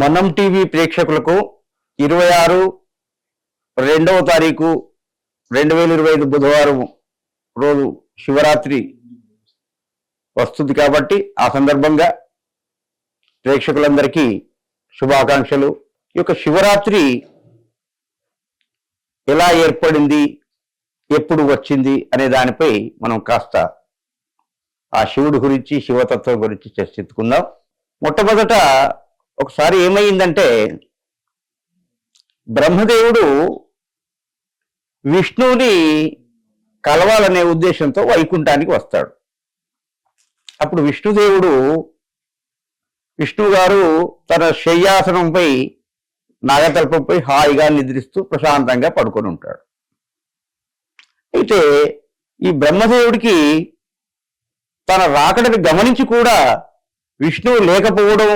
మనం టీవీ ప్రేక్షకులకు ఇరవై ఆరు రెండవ తారీఖు రెండు వేల ఇరవై ఐదు బుధవారం రోజు శివరాత్రి వస్తుంది కాబట్టి ఆ సందర్భంగా ప్రేక్షకులందరికీ శుభాకాంక్షలు. ఈ యొక్క శివరాత్రి ఎలా ఏర్పడింది ఎప్పుడు వచ్చింది అనే దానిపై మనం కాస్త ఆ శివుడి గురించి శివతత్వం గురించి చర్చించుకుందాం. మొట్టమొదట ఒకసారి ఏమైందంటే బ్రహ్మదేవుడు విష్ణువుని కలవాలనే ఉద్దేశంతో వైకుంఠానికి వస్తాడు. అప్పుడు విష్ణుదేవుడు విష్ణు గారు తన శయ్యాసనంపై నాగతల్పంపై హాయిగా నిద్రిస్తూ ప్రశాంతంగా పడుకొని ఉంటాడు. అయితే ఈ బ్రహ్మదేవుడికి తన రాకడని గమనించి కూడా విష్ణువు లేకపోవడం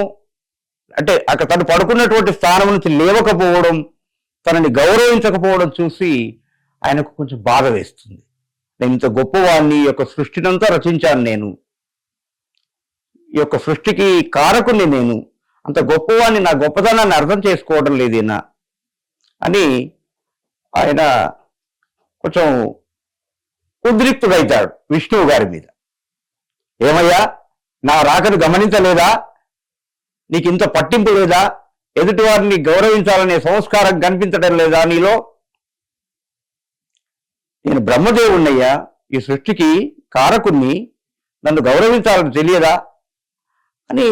అంటే అక్కడ తను పడుకున్నటువంటి స్థానం నుంచి లేవకపోవడం తనని గౌరవించకపోవడం చూసి ఆయనకు కొంచెం బాధ వేస్తుంది. నేను ఇంత గొప్పవాణ్ణి ఈ యొక్క సృష్టినంతా రచించాను నేను. ఈ యొక్క సృష్టికి కారకుని నేను. అంత గొప్పవాణ్ణి నా గొప్పతనాన్ని అర్థం చేసుకోవడం లేదేనా అని ఆయన కొంచెం ఉద్రిక్తుడైతాడు విష్ణువు గారి మీద. ఏమయ్యా నా రాకను గమనించలేదా? నీకు ఇంత పట్టింపు లేదా? ఎదుటి వారిని గౌరవించాలనే సంస్కారం కనిపించడం లేదా నీలో? నేను బ్రహ్మదేవుణ్ణయ్యా. ఈ సృష్టికి కారకుణ్ణి. నన్ను గౌరవించాలని తెలియదా? అని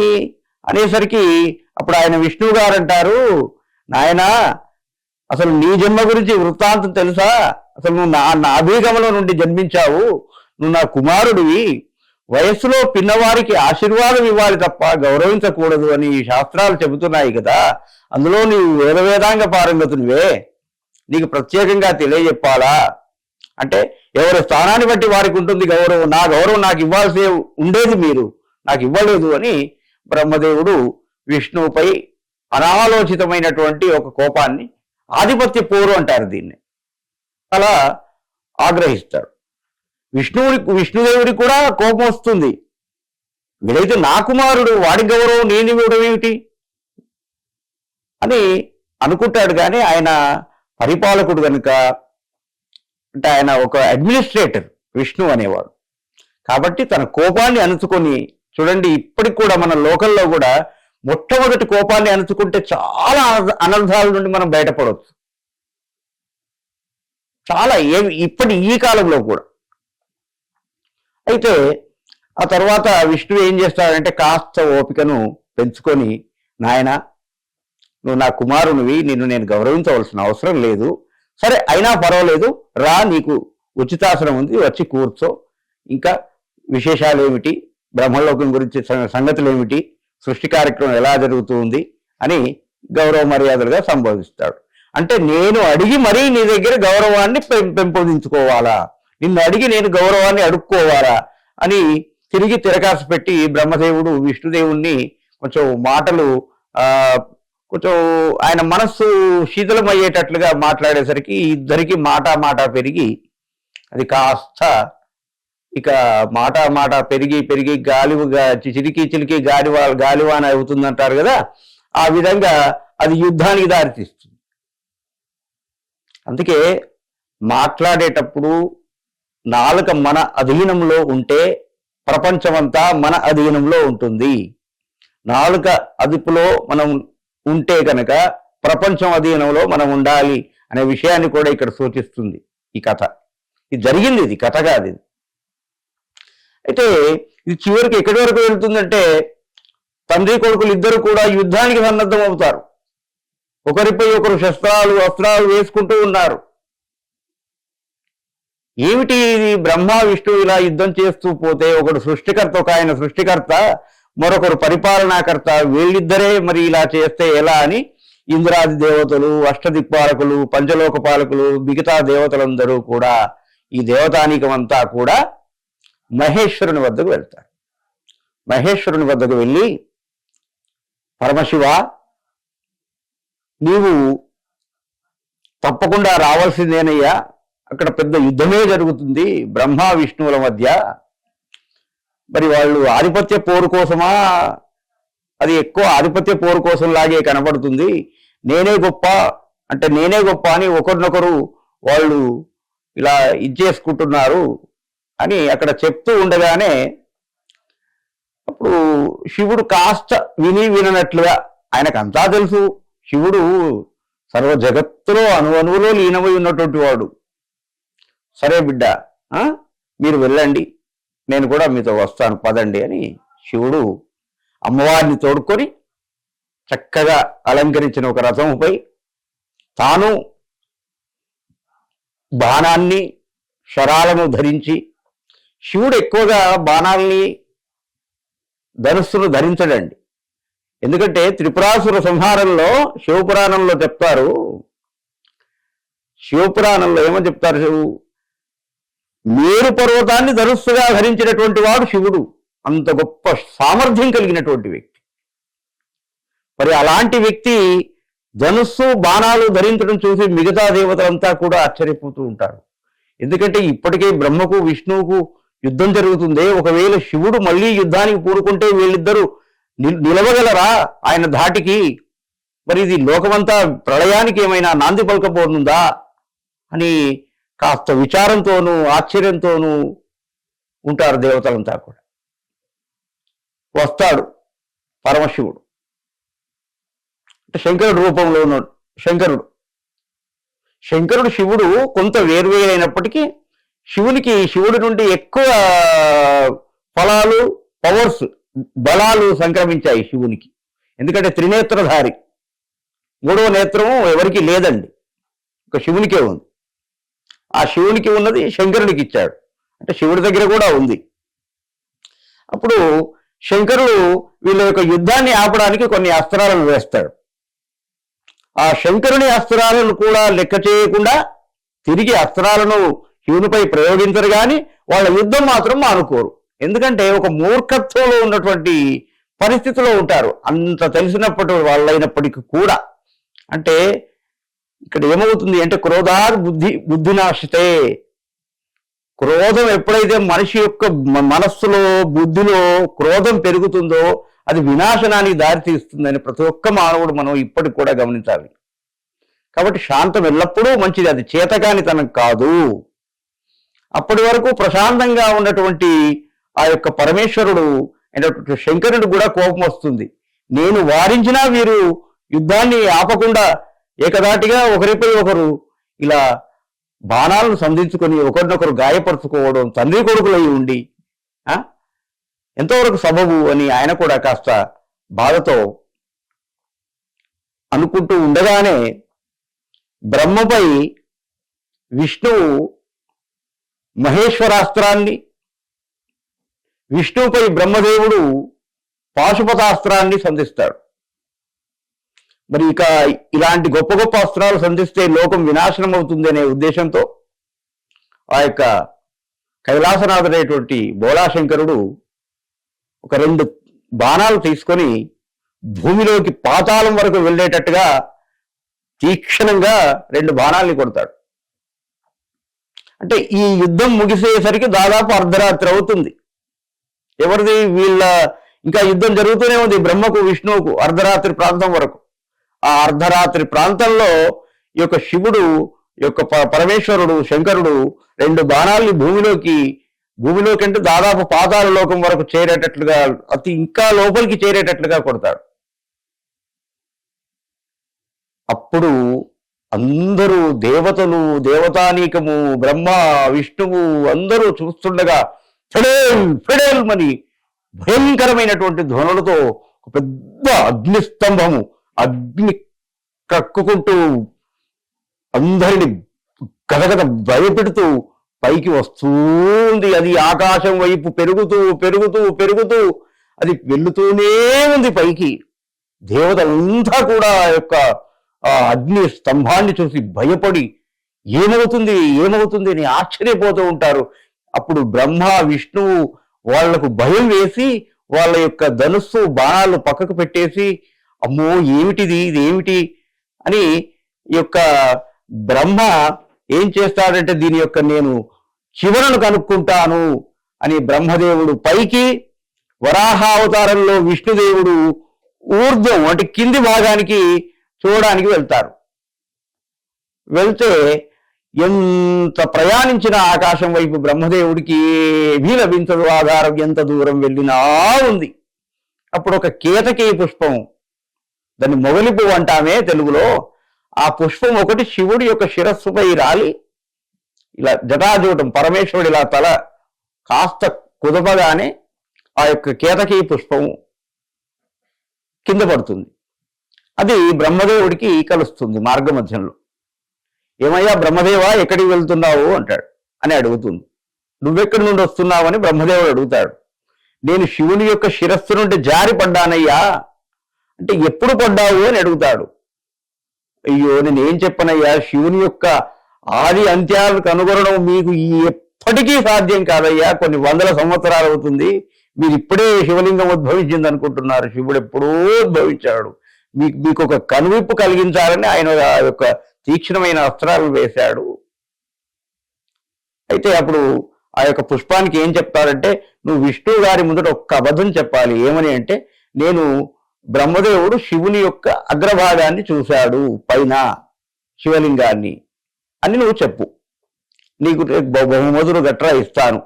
అనేసరికి అప్పుడు ఆయన విష్ణువు గారు అంటారు నాయనా అసలు నీ జన్మ గురించి వృత్తాంతం తెలుసా? అసలు నువ్వు నా నాభిగమలో నుండి జన్మించావు. నువ్వు నా కుమారుడివి. వయస్సులో పిన్నవారికి ఆశీర్వాదం ఇవ్వాలి తప్ప గౌరవించకూడదు అని ఈ శాస్త్రాలు చెబుతున్నాయి కదా. అందులో నీవు వేద వేదాంగ పారంగతునివే. నీకు ప్రత్యేకంగా తెలియజెప్పాలా? అంటే ఎవరి స్థానాన్ని బట్టి వారికి ఉంటుంది గౌరవం. నా గౌరవం నాకు ఇవ్వాల్సి ఉండేది మీరు. నాకు ఇవ్వలేదు అని బ్రహ్మదేవుడు విష్ణువుపై అనాలోచితమైనటువంటి ఒక కోపాన్ని ఆధిపత్య పోరు అంటారు దీన్ని. అలా ఆగ్రహిస్తాడు విష్ణువుని విష్ణుదేవుడికి కూడా కోపం వస్తుంది. వీడైతే నా కుమారుడు వాడి గౌరవం నేను ఇవ్వడం ఏమిటి? అని అనుకుంటాడు కానీ ఆయన పరిపాలకుడు కనుక అంటే ఆయన ఒక అడ్మినిస్ట్రేటర్ విష్ణు అనేవాడు. కాబట్టి తన కోపాన్ని అణుచుకొని చూడండి ఇప్పటికి కూడా మన లోకల్లో కూడా మొట్టమొదటి కోపాన్ని అణుచుకుంటే చాలా అన- అనర్థాల నుండి మనం బయటపడవచ్చు. చాలా ఏమి ఇప్పటి ఈ కాలంలో కూడా. అయితే ఆ తర్వాత విష్ణువు ఏం చేస్తాడంటే కాస్త ఓపికను పెంచుకొని నాయన నువ్వు నా కుమారునివి నిన్ను నేను గౌరవించవలసిన అవసరం లేదు. సరే అయినా పర్వాలేదు రా నీకు ఉచితాసనం ఉంది వచ్చి కూర్చో. ఇంకా విశేషాలు ఏమిటి బ్రహ్మలోకం గురించి సంగతులు ఏమిటి సృష్టి కార్యక్రమం ఎలా జరుగుతుంది అని గౌరవ మర్యాదలుగా సంబోధిస్తాడు. అంటే నేను అడిగి మరీ నీ దగ్గర గౌరవాన్ని పెం- పెంపొందించుకోవాలా? నిన్ను అడిగి నేను గౌరవాన్ని అడుక్కోవాలా అని తిరిగి తిరకాసు పెట్టి బ్రహ్మదేవుడు విష్ణుదేవుణ్ణి కొంచెం మాటలు ఆ కొంచెం ఆయన మనస్సు శీతలమయ్యేటట్లుగా మాట్లాడేసరికి ఇద్దరికి మాట మాట పెరిగి అది కాస్త ఇక మాట మాట పెరిగి పెరిగి గాలి చిరికి చిలికి గాలివా గాలివాన అవుతుందంటారు కదా ఆ విధంగా అది యుద్ధానికి దారితీస్తుంది. అందుకే మాట్లాడేటప్పుడు నాలుక మన అధీనంలో ఉంటే ప్రపంచమంతా మన అధీనంలో ఉంటుంది. నాలుక అదుపులో మనం ఉంటే కనుక ప్రపంచం అధీనంలో మనం ఉండాలి అనే విషయాన్ని కూడా ఇక్కడ సూచిస్తుంది ఈ కథ. ఇది జరిగింది ఇది కథ కాదు ఇది. అయితే ఇది చివరికి ఎక్కడి వరకు వెళ్తుందంటే తండ్రి కొడుకులు ఇద్దరు కూడా యుద్ధానికి సన్నద్ధం అవుతారు ఒకరిపై ఒకరు శస్త్రాలు అస్త్రాలు వేసుకుంటూ ఉన్నారు. ఏమిటి ఇది? బ్రహ్మ విష్ణువు ఇలా యుద్ధం చేస్తూ పోతే ఒకడు సృష్టికర్త ఒక ఆయన సృష్టికర్త మరొకరు పరిపాలనాకర్త వీళ్ళిద్దరే మరి ఇలా చేస్తే ఎలా అని ఇంద్రాది దేవతలు అష్టదిక్పాలకులు పంచలోక పాలకులు మిగతా దేవతలందరూ కూడా ఈ దేవతానికమంతా అంతా కూడా మహేశ్వరుని వద్దకు వెళ్తారు. మహేశ్వరుని వద్దకు వెళ్ళి పరమశివ నీవు తప్పకుండా రావాల్సిందేనయ్యా అక్కడ పెద్ద యుద్ధమే జరుగుతుంది బ్రహ్మ విష్ణువుల మధ్య. మరి వాళ్ళు ఆధిపత్య పోరు కోసమా? అది ఎక్కువ ఆధిపత్య పోరు కోసం లాగే కనబడుతుంది. నేనే గొప్ప అంటే నేనే గొప్ప అని ఒకరినొకరు వాళ్ళు ఇలా ఇచ్చేసుకుంటున్నారు అని అక్కడ చెప్తూ ఉండగానే అప్పుడు శివుడు కాస్త విని విననట్లుగా ఆయనకు అంతా తెలుసు. శివుడు సర్వ జగత్తులో అణువణువులో లీనమై ఉన్నటువంటి వాడు. సరే బిడ్డ మీరు వెళ్ళండి. నేను కూడా మీతో వస్తాను పదండి అని శివుడు అమ్మవారిని తోడుకొని చక్కగా అలంకరించిన ఒక రథముపై తాను బాణాన్ని శరాలను ధరించి శివుడు ఎక్కువగా బాణాల్ని ధనుస్సును ధరించడండి. ఎందుకంటే త్రిపురాసుర సంహారంలో శివపురాణంలో చెప్తారు. శివపురాణంలో ఏమని చెప్తారు మేరు పర్వతాన్ని ధనుస్సుగా ధరించినటువంటి వాడు శివుడు. అంత గొప్ప సామర్థ్యం కలిగినటువంటి వ్యక్తి. మరి అలాంటి వ్యక్తి ధనుస్సు బాణాలు ధరించడం చూసి మిగతా దేవతలంతా కూడా ఆశ్చర్యపోతూ ఉంటారు. ఎందుకంటే ఇప్పటికే బ్రహ్మకు విష్ణువుకు యుద్ధం జరుగుతుంది. ఒకవేళ శివుడు మళ్ళీ యుద్ధానికి పూనుకుంటే వీళ్ళిద్దరూ ని- నిలవగలరా? ఆయన ధాటికి. మరి ఇది లోకమంతా ప్రళయానికి ఏమైనా నాంది పలకపోనుందా? అని కాస్త విచారంతోనూ ఆశ్చర్యంతోనూ ఉంటారు దేవతలంతా కూడా. వస్తాడు పరమశివుడు. అంటే శంకరుడు రూపంలో ఉన్నాడు శంకరుడు. శంకరుడు శివుడు కొంత వేరువేరైనప్పటికీ శివునికి శివుడి నుండి ఎక్కువ ఫలాలు పవర్స్ బలాలు సంక్రమించాయి శివునికి. ఎందుకంటే త్రినేత్రధారి. మూడవ నేత్రము ఎవరికి లేదండి. ఒక శివునికే ఉంది. ఆ శివునికి ఉన్నది శంకరునికి ఇచ్చాడు. అంటే శివుడి దగ్గర కూడా ఉంది. అప్పుడు శంకరుడు వీళ్ళ యొక్క యుద్ధాన్ని ఆపడానికి కొన్ని అస్త్రాలను వేస్తాడు. ఆ శంకరుని అస్త్రాలను కూడా లెక్క చేయకుండా తిరిగి అస్త్రాలను శివునిపై ప్రయోగించరు కానీ వాళ్ళ యుద్ధం మాత్రం మానుకోరు. ఎందుకంటే ఒక మూర్ఖత్వంలో ఉన్నటువంటి పరిస్థితిలో ఉంటారు. అంత తెలిసినప్పటి వాళ్ళైనప్పటికీ కూడా. అంటే ఇక్కడ ఏమవుతుంది అంటే క్రోధార్ బుద్ధి బుద్ధినాశితే. క్రోధం ఎప్పుడైతే మనిషి యొక్క మనస్సులో బుద్ధిలో క్రోధం పెరుగుతుందో అది వినాశనానికి దారితీస్తుందని ప్రతి ఒక్క మానవుడు మనం ఇప్పటికి కూడా గమనించాలి. కాబట్టి శాంతం ఎల్లప్పుడూ మంచిది అది చేతకానితనం కాదు. అప్పటి వరకు ప్రశాంతంగా ఉన్నటువంటి ఆ యొక్క పరమేశ్వరుడు అయినటువంటి శంకరుడు కూడా కోపం వస్తుంది. నేను వారించినా వీరు యుద్ధాన్ని ఆపకుండా ఏకదాటిగా ఒకరిపై ఒకరు ఇలా బాణాలను సంధించుకొని ఒకరినొకరు గాయపరుచుకోవడం తండ్రి కొడుకులై ఉండి ఎంతవరకు సబబు అని ఆయన కూడా కాస్త బాధతో అనుకుంటూ ఉండగానే బ్రహ్మపై విష్ణువు మహేశ్వరాస్త్రాన్ని విష్ణువుపై బ్రహ్మదేవుడు పాశుపతాస్త్రాన్ని సంధిస్తాడు. మరి ఇక ఇలాంటి గొప్ప గొప్ప అస్త్రాలు సంధిస్తే లోకం వినాశనం అవుతుంది అనే ఉద్దేశంతో ఆ యొక్క కైలాసనాథుడైనటువంటి బోళాశంకరుడు ఒక రెండు బాణాలు తీసుకొని భూమిలోకి పాతాళం వరకు వెళ్ళేటట్టుగా తీక్షణంగా రెండు బాణాల్ని కొడతాడు. అంటే ఈ యుద్ధం ముగిసేసరికి దాదాపు అర్ధరాత్రి అవుతుంది. ఎవరిది వీళ్ళ ఇంకా యుద్ధం జరుగుతూనే ఉంది బ్రహ్మకు విష్ణువుకు అర్ధరాత్రి ప్రాంతం వరకు. ఆ అర్ధరాత్రి ప్రాంతంలో ఈ యొక్క శివుడు ఈ యొక్క ప- పరమేశ్వరుడు శంకరుడు రెండు బాణాల్ని భూమిలోకి భూమిలోకి అంటే దాదాపు పాదాల లోకం వరకు చేరేటట్లుగా అతి ఇంకా లోపలికి చేరేటట్లుగా కొడతాడు. అప్పుడు అందరూ దేవతలు దేవతానీకము బ్రహ్మ విష్ణువు అందరూ చూస్తుండగా ఫెడేల్ ఫెడేల్ మని భయంకరమైనటువంటి ధ్వనులతో ఒక పెద్ద అగ్నిస్తంభము అగ్ని కక్కుకుంటూ అందరిని గదగద భయపెడుతూ పైకి వస్తుంది అది ఆకాశం వైపు పెరుగుతూ పెరుగుతూ పెరుగుతూ అది వెళుతూనే ఉంది పైకి. దేవతలంతా కూడా ఆ యొక్క ఆ అగ్ని స్తంభాన్ని చూసి భయపడి ఏమవుతుంది ఏమవుతుంది అని ఆశ్చర్యపోతూ ఉంటారు. అప్పుడు బ్రహ్మ విష్ణువు వాళ్ళకు భయం వేసి వాళ్ళ యొక్క ధనుస్సు బాణాలు పక్కకు పెట్టేసి అమ్మో ఏమిటిది? ఇది ఏమిటి అని ఈ యొక్క బ్రహ్మ ఏం చేస్తాడంటే దీని యొక్క నేను చివరను కనుక్కుంటాను అని బ్రహ్మదేవుడు పైకి వరాహావతారంలో విష్ణుదేవుడు ఊర్ధ్వం అంటే కింది భాగానికి చూడడానికి వెళ్తారు. వెళ్తే ఎంత ప్రయాణించిన ఆకాశం వైపు బ్రహ్మదేవుడికి ఏమీ లభించదు ఆధారం ఎంత దూరం వెళ్ళినా ఉంది. అప్పుడు ఒక కేతకీ పుష్పం దాన్ని మొగలి పువ్వు అంటామే తెలుగులో. ఆ పుష్పం ఒకటి శివుడి యొక్క శిరస్సుపై రాలి ఇలా జటాజూటం పరమేశ్వరుడు ఇలా తల కాస్త కుదపగానే ఆ యొక్క కేతకీ పుష్పం కింద పడుతుంది. అది బ్రహ్మదేవుడికి కలుస్తుంది మార్గ మధ్యంలో ఏమయ్యా బ్రహ్మదేవా ఎక్కడికి వెళ్తున్నావు? అంటాడు. అని అడుగుతుంది. నువ్వెక్కడి నుండి వస్తున్నావు? అని బ్రహ్మదేవుడు అడుగుతాడు. నేను శివుని యొక్క శిరస్సు నుండి జారి పడ్డానయ్యా అంటే ఎప్పుడు పడ్డావు అని అడుగుతాడు. అయ్యో నేను ఏం చెప్పనయ్యా శివుని యొక్క ఆది అంత్యాలు కనుగొనడం మీకు ఎప్పటికీ సాధ్యం కాదయ్యా. కొన్ని వందల సంవత్సరాలు అవుతుంది. మీరు ఇప్పుడే శివలింగం ఉద్భవించింది అనుకుంటున్నారు. శివుడు ఎప్పుడూ ఉద్భవించాడు. మీకు మీకు ఒక కనువిప్పు కలిగించాలని ఆయన ఆ యొక్క తీక్షణమైన అస్త్రాలు వేశాడు. అయితే అప్పుడు ఆ యొక్క పుష్పానికి ఏం చెప్తారంటే నువ్వు విష్ణువు గారి ముందట ఒక్క అబద్ధం చెప్పాలి. ఏమని అంటే నేను బ్రహ్మదేవుడు శివుని యొక్క అగ్రభాగాన్ని చూశాడు పైన శివలింగాన్ని. అని నువ్వు చెప్పు. నీకు బహుమతులు గట్రా ఇస్తాను.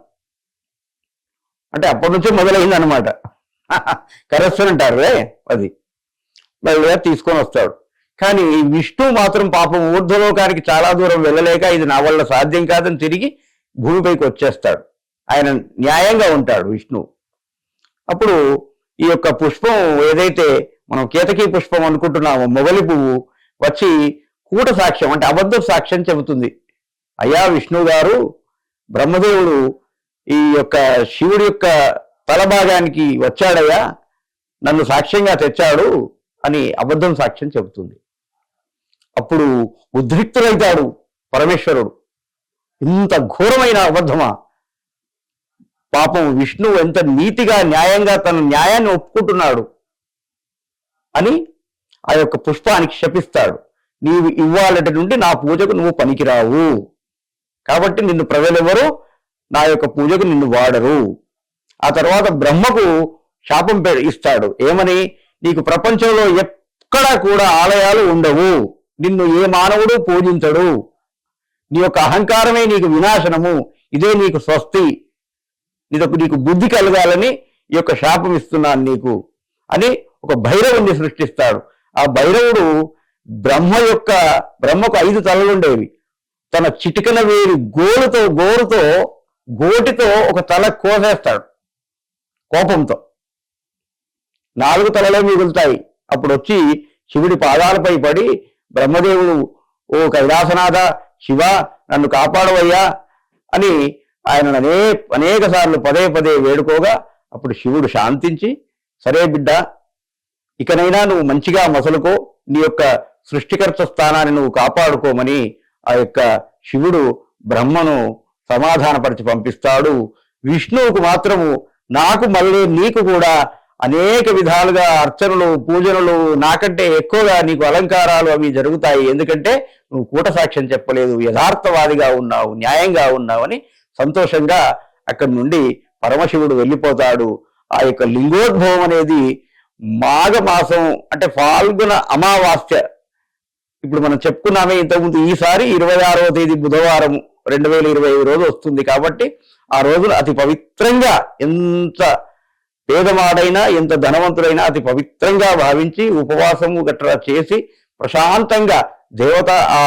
అంటే అప్పటి నుంచే మొదలైంది అనమాట కరెస్టనంటారు అది. మెల్లగా తీసుకొని వస్తాడు? కానీ విష్ణు మాత్రం పాపం ఊర్ధ్వలోకానికి చాలా దూరం వెళ్ళలేక ఇది నా వల్ల సాధ్యం కాదని తిరిగి భూమిపైకి వచ్చేస్తాడు. ఆయన న్యాయంగా ఉంటాడు విష్ణు అప్పుడు ఈ యొక్క పుష్పం ఏదైతే మనం కేతకీ పుష్పం అనుకుంటున్నామో మొగలి పువ్వు వచ్చి కూట సాక్ష్యం అంటే అబద్ధ సాక్ష్యం చెబుతుంది. అయ్యా విష్ణు గారు బ్రహ్మదేవుడు ఈ యొక్క శివుడి యొక్క తల భాగానికి వచ్చాడయ్యా నన్ను సాక్ష్యంగా తెచ్చాడు అని అబద్ధం సాక్ష్యం చెబుతుంది. అప్పుడు ఉద్రిక్తులైతాడు పరమేశ్వరుడు. ఇంత ఘోరమైన అబద్ధమా? పాపం విష్ణువు ఎంత నీతిగా న్యాయంగా తన న్యాయాన్ని ఒప్పుకుంటున్నాడు అని ఆ యొక్క పుష్పానికి శపిస్తాడు. నీవు ఇవ్వాలటి నుండి నా పూజకు నువ్వు పనికిరావు. కాబట్టి నిన్ను ప్రజలెవరూ నా యొక్క పూజకు నిన్ను వాడరు. ఆ తర్వాత బ్రహ్మకు శాపం ఇస్తాడు. ఏమని? నీకు ప్రపంచంలో ఎక్కడా కూడా ఆలయాలు ఉండవు. నిన్ను ఏ మానవుడు పూజించడు. నీ యొక్క అహంకారమే నీకు వినాశనము. ఇదే నీకు స్వస్తి. నీకు నీకు బుద్ధి కలగాలని ఈ యొక్క శాపం ఇస్తున్నాను నీకు అని ఒక భైరవుణ్ణి సృష్టిస్తాడు. ఆ భైరవుడు బ్రహ్మ యొక్క బ్రహ్మకు ఐదు తలలుండేవి. తన చిటికన వేరు గోలుతో గోరుతో గోటితో ఒక తల కోసేస్తాడు కోపంతో. నాలుగు తలలే మిగులుతాయి. అప్పుడు వచ్చి శివుడి పాదాలపై పడి బ్రహ్మదేవుడు ఓ కైలాసనాథ శివ నన్ను కాపాడవయ్యా అని ఆయన అనే అనేక సార్లు పదే పదే వేడుకోగా అప్పుడు శివుడు శాంతించి సరే బిడ్డ ఇకనైనా నువ్వు మంచిగా మసలుకో నీ యొక్క సృష్టికర్త స్థానాన్ని నువ్వు కాపాడుకోమని ఆ యొక్క శివుడు బ్రహ్మను సమాధానపరిచి పంపిస్తాడు. విష్ణువుకు మాత్రము నాకు మళ్ళీ నీకు కూడా అనేక విధాలుగా అర్చనలు పూజనలు నాకంటే ఎక్కువగా నీకు అలంకారాలు అవి జరుగుతాయి. ఎందుకంటే నువ్వు కూట సాక్ష్యం చెప్పలేదు యథార్థవాదిగా ఉన్నావు న్యాయంగా ఉన్నావని సంతోషంగా అక్కడి నుండి పరమశివుడు వెళ్ళిపోతాడు. ఆ యొక్క లింగోద్భవం అనేది మాఘ మాసం అంటే ఫాల్గుణ అమావాస్య. ఇప్పుడు మనం చెప్పుకున్నామే ఇంతకుముందు ఈసారి ఇరవై ఆరవ తేదీ బుధవారం రెండు వేల ఇరవై ఐదు రోజు వస్తుంది కాబట్టి ఆ రోజున అతి పవిత్రంగా ఎంత పేదవాడైనా ఎంత ధనవంతుడైనా అతి పవిత్రంగా భావించి ఉపవాసము గట్రా చేసి ప్రశాంతంగా దేవత ఆ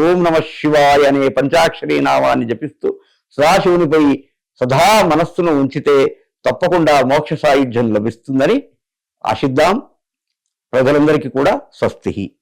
ఓం నమ శివాయ అనే పంచాక్షరి నామాన్ని జపిస్తూ సదాశివునిపై సదా మనస్సును ఉంచితే తప్పకుండా మోక్ష సాయుధ్యం లభిస్తుందని ఆశిద్దాం. ప్రజలందరికీ కూడా స్వస్తి.